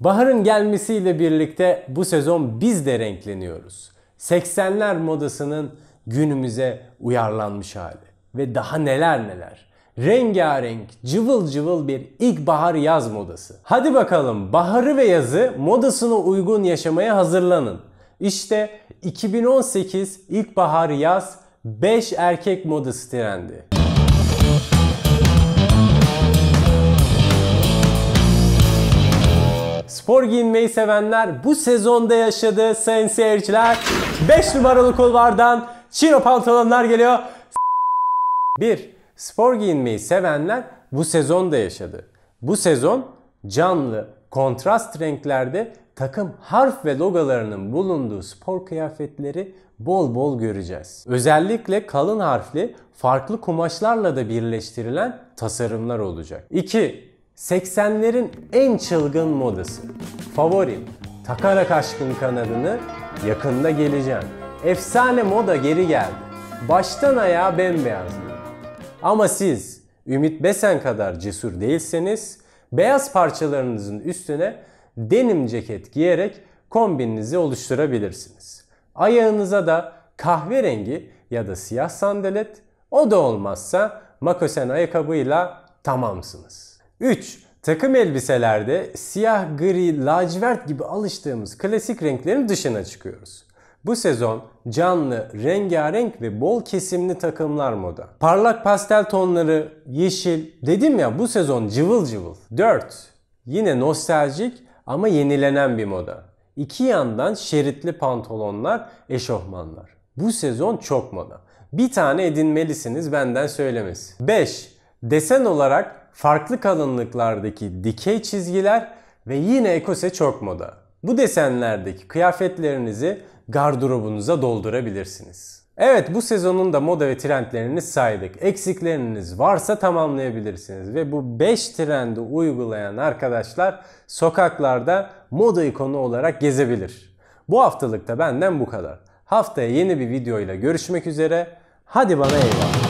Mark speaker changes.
Speaker 1: Baharın gelmesiyle birlikte bu sezon biz de renkleniyoruz. 80'ler modasının günümüze uyarlanmış hali. Ve daha neler neler. Rengarenk, cıvıl cıvıl bir ilkbahar yaz modası. Hadi bakalım baharı ve yazı modasına uygun yaşamaya hazırlanın. İşte 2018 ilkbahar yaz 5 erkek modası trendi. Giyinmeyi sevenler bu sezonda yaşadı sayın seyirciler. 5 numaralı kulvardan çiro pantolonlar geliyor. 1. Spor giyinmeyi sevenler bu sezon da yaşadı. Bu sezon canlı, kontrast renklerde takım harf ve logolarının bulunduğu spor kıyafetleri bol bol göreceğiz. Özellikle kalın harfli farklı kumaşlarla da birleştirilen tasarımlar olacak. 2. 80'lerin en çılgın modası. Favorim. Takarak aşkın kanadını yakında geleceğim. Efsane moda geri geldi. Baştan ayağa bembeyazlı. Ama siz Ümit Besen kadar cesur değilseniz beyaz parçalarınızın üstüne denim ceket giyerek kombininizi oluşturabilirsiniz. Ayağınıza da kahverengi ya da siyah sandalet, o da olmazsa makosen ayakkabıyla tamamsınız. 3. Takım elbiselerde siyah, gri, lacivert gibi alıştığımız klasik renklerin dışına çıkıyoruz. Bu sezon canlı, rengarenk ve bol kesimli takımlar moda. Parlak pastel tonları, yeşil, dedim ya bu sezon cıvıl cıvıl. 4. Yine nostaljik ama yenilenen bir moda. İki yandan şeritli pantolonlar, eşofmanlar. Bu sezon çok moda. Bir tane edinmelisiniz benden söylemesi. 5. Desen olarak farklı kalınlıklardaki dikey çizgiler ve yine ekose çok moda. Bu desenlerdeki kıyafetlerinizi gardırobunuza doldurabilirsiniz. Evet bu sezonun da moda ve trendlerini saydık. Eksikleriniz varsa tamamlayabilirsiniz. Ve bu 5 trendi uygulayan arkadaşlar sokaklarda moda ikonu olarak gezebilir. Bu haftalık da benden bu kadar. Haftaya yeni bir videoyla görüşmek üzere. Hadi bana eyvallah.